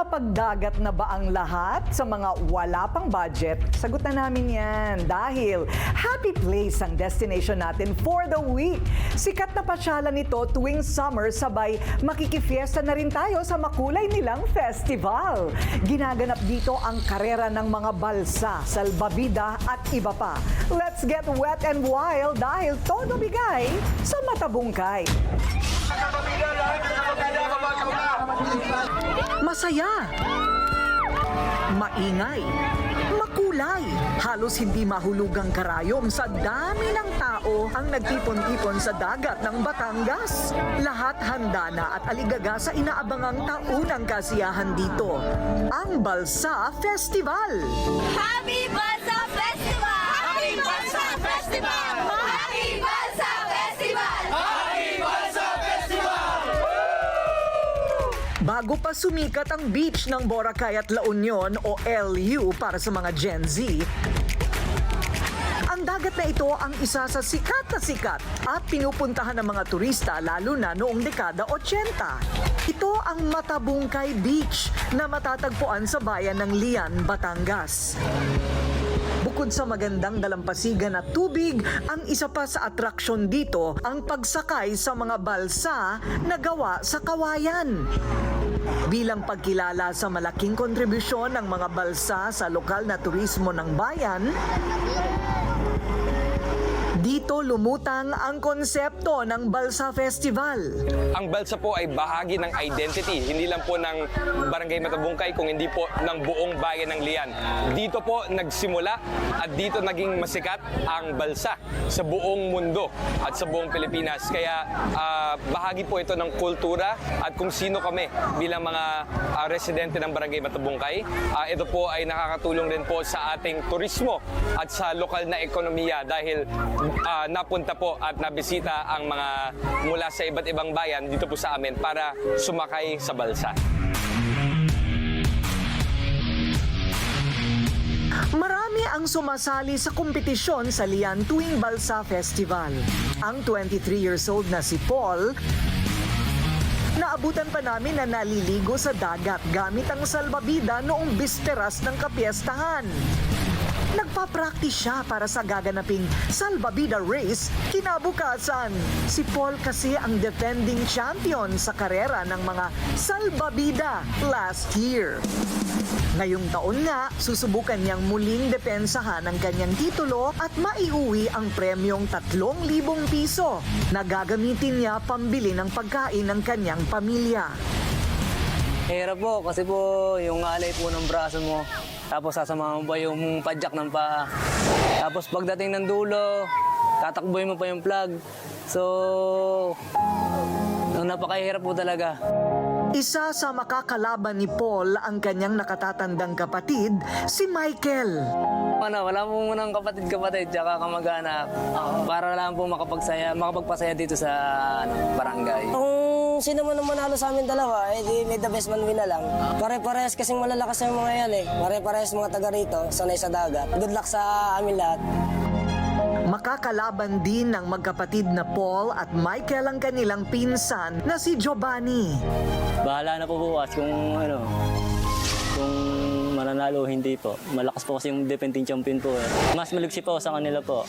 Nakapagdagat na ba ang lahat sa mga wala pang budget? Sagot na namin yan dahil happy place ang destination natin for the week. Sikat na pasyalan nito tuwing summer sabay makikifiesta na rin tayo sa makulay nilang festival. Ginaganap dito ang karera ng mga balsa, salbabida at iba pa. Let's get wet and wild dahil todo bigay sa matabungkay. Masaya. Maingay. Makulay. Halos hindi mahulugang karayom sa dami ng tao ang nagtipon-tipon sa dagat ng Batangas. Lahat handa na at aligaga sa inaabangang taunang kasiyahan dito. Ang Balsa Festival. Happy Bansa Festival! Bago pa sumikat ang beach ng Boracay at La Union o LU para sa mga Gen Z, ang dagat na ito ang isa sa sikat na sikat at pinupuntahan ng mga turista lalo na noong dekada 80. Ito ang Matabungkay Beach na matatagpuan sa bayan ng Lian, Batangas. Bukod sa magandang dalampasigan at tubig, ang isa pa sa atraksyon dito ang pagsakay sa mga balsa na gawa sa kawayan. Bilang pagkilala sa malaking kontribusyon ng mga balsa sa lokal na turismo ng bayan, dito lumutang ang konsepto ng Balsa Festival. Ang balsa po ay bahagi ng identity, hindi lang po ng Barangay Matabungkay, kung hindi po ng buong bayan ng Lian. Dito po nagsimula at dito naging masikat ang balsa sa buong mundo at sa buong Pilipinas. Kaya ah, bahagi po ito ng kultura at kung sino kami bilang mga ah, residente ng Barangay Matabungkay. Ah, ito po ay nakakatulong din po sa ating turismo at sa lokal na ekonomiya dahil ah, napunta po at nabisita ang mga mula sa iba't ibang bayan dito po sa amin para sumakay sa balsa. Marami ang sumasali sa kompetisyon sa Lian tuwing Balsa Festival. Ang 23 years old na si Paul, naabutan pa namin na naliligo sa dagat gamit ang salbabida noong bisteras ng kapiestahan. Nagpa-practice siya para sa gaganaping Salbabida Race kinabukasan. Si Paul kasi ang defending champion sa karera ng mga Salbabida last year. Ngayong taon nga, susubukan niyang muling depensahan ang kanyang titulo at maiuwi ang premyong 3,000 piso na gagamitin niya pambili ng pagkain ng kanyang pamilya. Hirap po kasi po yung alay po ng braso mo. Tapos sasamahan mo pa yung padjak ng paa. Tapos pagdating ng dulo, tatakboy mo pa yung plug. So, napakahirap po talaga. Isa sa makakalaban ni Paul ang kanyang nakatatandang kapatid, si Michael. Ano, wala po munang kapatid-kapatid tsaka kamag-anak. Para lang po makapagsaya, makapagpasaya dito sa ano, barangay. Kung sino man ang manalo sa amin dalawa, eh di may the best man win na lang. Pare-parehas kasing malalakas yung mga yan eh. Pare-parehas mga taga rito, sanay sa dagat. Good luck sa amin lahat. Makakalaban din ng magkapatid na Paul at Michael ang kanilang pinsan na si Giovanni. Bahala na po bukas kung ano, kung mananalo o hindi po. Malakas po kasi yung defending champion po eh. Mas malugsi po sa kanila po.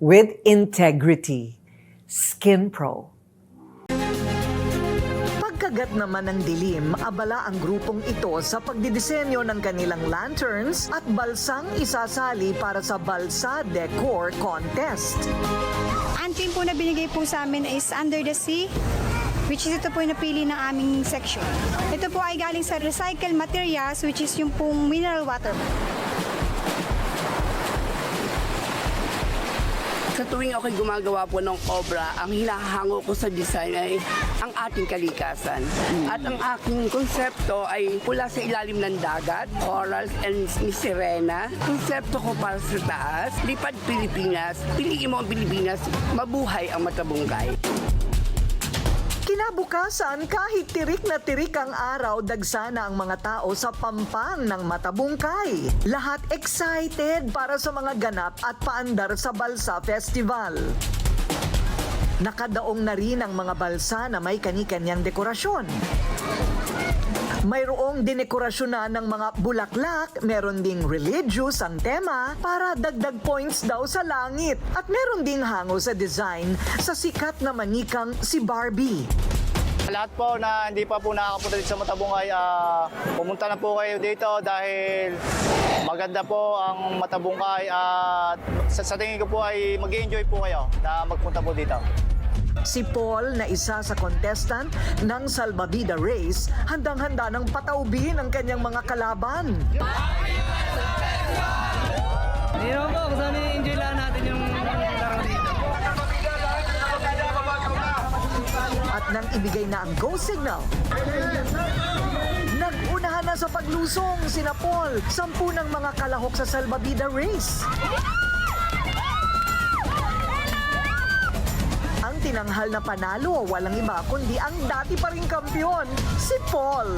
with integrity. Skin Pro. Pagkagat naman ng dilim, abala ang grupong ito sa pagdidisenyo ng kanilang lanterns at balsang isasali para sa Balsa Decor Contest. Ang team po na binigay po sa amin is Under the Sea, which is ito po yung napili ng aming section. Ito po ay galing sa recycled materials, which is yung pong mineral water. Sa tuwing ako'y gumagawa po ng obra, ang hinahango ko sa design ay ang ating kalikasan. At ang aking konsepto ay mula sa ilalim ng dagat, corals and ni Sirena. Konsepto ko para sa taas, lipad Pilipinas, piliin mo ang Pilipinas, mabuhay ang matabunggay. Kinabukasan, kahit tirik na tirik ang araw, dagsana ang mga tao sa pampang ng Matabungkay. Lahat excited para sa mga ganap at paandar sa Balsa Festival. Nakadaong na rin ang mga balsa na may kani-kanyang dekorasyon. Mayroong dinekorasyon na ng mga bulaklak, meron ding religious ang tema para dagdag points daw sa langit. At meron ding hango sa design sa sikat na manikang si Barbie. Lahat po na hindi pa po nakakapunta dito sa Matabungay, ah, pumunta na po kayo dito dahil maganda po ang Matabungkay at sa, sa tingin ko po ay mag enjoy po kayo na magpunta po dito. Si Paul na isa sa contestant ng Salbabida Race, handang-handa ng pataubin ang kanyang mga kalaban. Naman po, kasi enjoy lang natin yung laro dito. At nang ibigay na ang go signal, Nagunahan na sa paglusong sina Paul, sampu ng mga kalahok sa Salbabida Race. Tinanghal na panalo, walang iba kundi ang dati pa ring kampiyon, si Paul.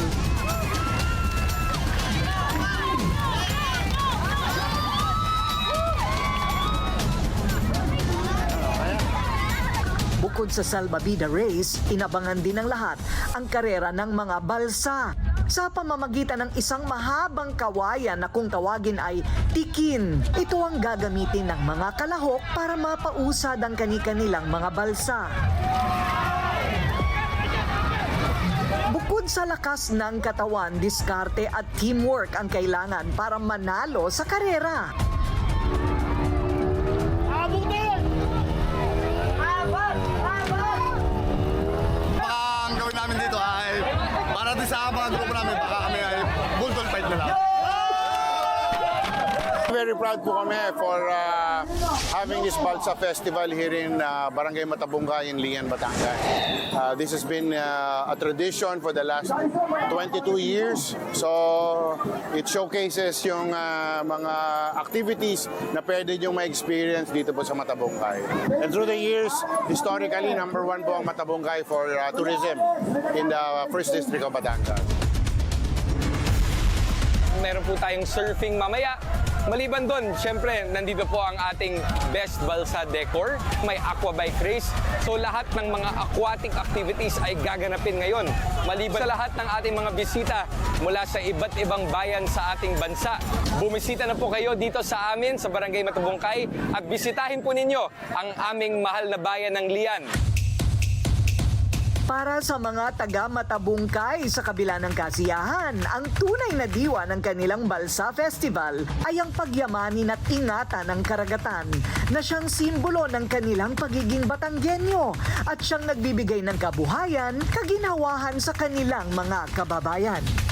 Bukod sa Salbabida Race, inabangan din ng lahat ang karera ng mga balsa. Sa pamamagitan ng isang mahabang kawayan na kung tawagin ay tikin. Ito ang gagamitin ng mga kalahok para mapausad ang kani-kanilang mga balsa. Bukod sa lakas ng katawan, diskarte at teamwork ang kailangan para manalo sa karera. Sa mga grupo namin, baka kami ay bulldog fight na lang. Very proud po kami for uh, having this Balsa Festival here in uh, Barangay Matabungkay in Lian, Batangas. Uh, this has been uh, a tradition for the last 22 years. So it showcases yung uh, mga activities na pwede nyo ma-experience dito po sa Matabungkay. And through the years, historically, number one po ang Matabungkay for uh, tourism in the first district of Batangas. Meron po tayong surfing mamaya. Maliban doon, syempre, nandito po ang ating Best Balsa Decor. May aqua bike race. So lahat ng mga aquatic activities ay gaganapin ngayon. Maliban sa lahat ng ating mga bisita mula sa iba't ibang bayan sa ating bansa. Bumisita na po kayo dito sa amin sa Barangay Matabungkay at bisitahin po ninyo ang aming mahal na bayan ng Lian. Para sa mga taga-matabungkay sa kabila ng kasiyahan, ang tunay na diwa ng kanilang Balsa Festival ay ang pagyamanin at ingatan ng karagatan na siyang simbolo ng kanilang pagiging Batanggenyo at siyang nagbibigay ng kabuhayan, kaginhawahan sa kanilang mga kababayan.